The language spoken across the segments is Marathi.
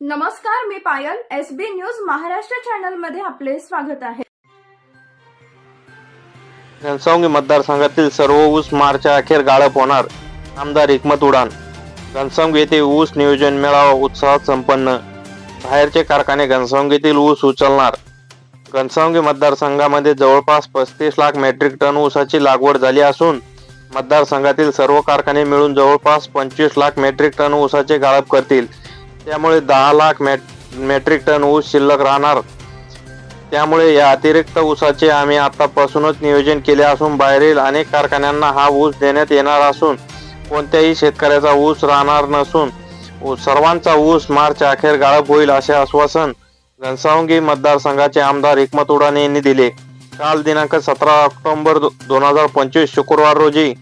नमस्कार मी Payal. S B news Maharashtra चॅनलमध्ये आपले स्वागत आहे. घनसावंगी मतदारसंघातील सर्व ऊस मार्चच्या अखेर गाळप होणार आमदार हिकमत उडान. घनसावंगी येथे ऊस नियोजन मेळावा उत्साहात संपन्न. बाहेरचे कारखाने घनसावंगीतील ऊस उचलणार. घनसावंगी मतदारसंघामध्ये जवळपास पस्तीस लाख मेट्रिक टन ऊसाची लागवड झाली असून मतदारसंघातील सर्व कारखाने मिळून जवळपास पंचवीस लाख मेट्रिक टन ऊसाचे गाळप करतील. त्यामुळे दहा लाख मॅट मेट्रिक टन ऊस शिल्लक राहणार. त्यामुळे या अतिरिक्त ऊसाचे आम्ही आतापासूनच नियोजन केले असून बाहेरील अनेक कारखान्यांना हा ऊस देण्यात येणार असून कोणत्याही शेतकऱ्याचा ऊस राहणार नसून ऊ- सर्वांचा ऊस मार्च अखेर गाळप होईल असे आश्वासन घनसावंगी मतदारसंघाचे आमदार हिकमत उडाणे यांनी दिले. काल दिनांक सतरा ऑक्टोबर दोन हजार पंचवीस शुक्रवार रोजी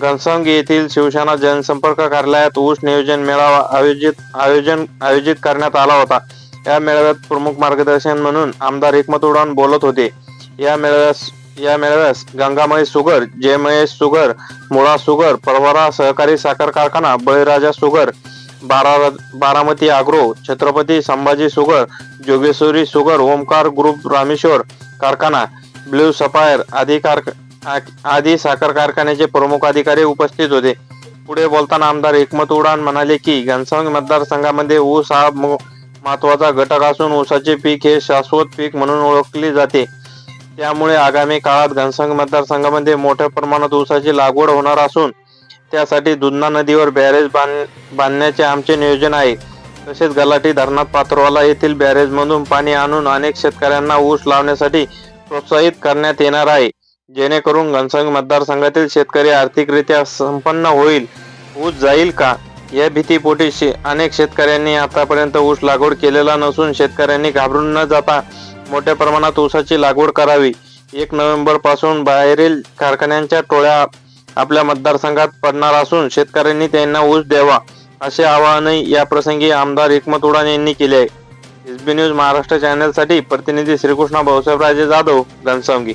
घनसंग येथील शिवसेना जनसंपर्क कार्यालयात ऊस नियोजन मेळावा आयोजित आयोजन आयोजित करण्यात आला होता. या मेळाव्यात प्रमुख मार्गदर्शन म्हणून आमदार हिकमत उडान बोलत होते. या मेळाव्यास या मेळाव्यास Gangamai sugar Jaymahesh sugar Mula sugar Pravara सहकारी साखर कारखाना बळीराजा सुगर बारा Baramati agro Chhatrapati Sambhaji sugar Jogeshwari sugar Omkar group Rameshwar कारखाना ब्ल्यू सफायर आदी कार आदी साखर कारखान्याचे प्रमुख अधिकारी उपस्थित होते. पुढे बोलताना आमदार एकमत उडान म्हणाले की घनसावंगी मतदारसंघामध्ये ऊस हा महत्त्वाचा घटक असून ऊसाचे पीक हे शाश्वत पीक म्हणून ओळखले जाते. त्यामुळे आगामी काळात घनसंघ मतदारसंघामध्ये मोठ्या प्रमाणात ऊसाची लागवड होणार असून त्यासाठी दुधना नदीवर बॅरेज बांध बांधण्याचे आमचे नियोजन आहे. तसेच गलाठी धरणात पात्रवाला येथील बॅरेजमधून पाणी आणून अनेक शेतकऱ्यांना ऊस लावण्यासाठी प्रोत्साहित करण्यात येणार आहे. जेणेकरून घनसंग मतदारसंघातील शेतकरी आर्थिकरित्या संपन्न होईल ऊस जाईल का? या भीतीपोटी शे- अनेक शेतकऱ्यांनी आतापर्यंत ऊस लागवड केलेला नसून शेतकऱ्यांनी घाबरून न जाता मोठ्या प्रमाणात ऊसाची लागवड करावी. एक नोव्हेंबरपासून बाहेरील कारखान्यांच्या टोळ्या आपल्या मतदारसंघात पडणार असून शेतकऱ्यांनी त्यांना ऊस द्यावा असे आवाहनही या प्रसंगी आमदार हिकमत उडान यांनी केले आहे. एसबी न्यूज महाराष्ट्र चॅनलसाठी प्रतिनिधी श्रीकृष्ण भाऊसाहेबराजे जाधव घनसावंगी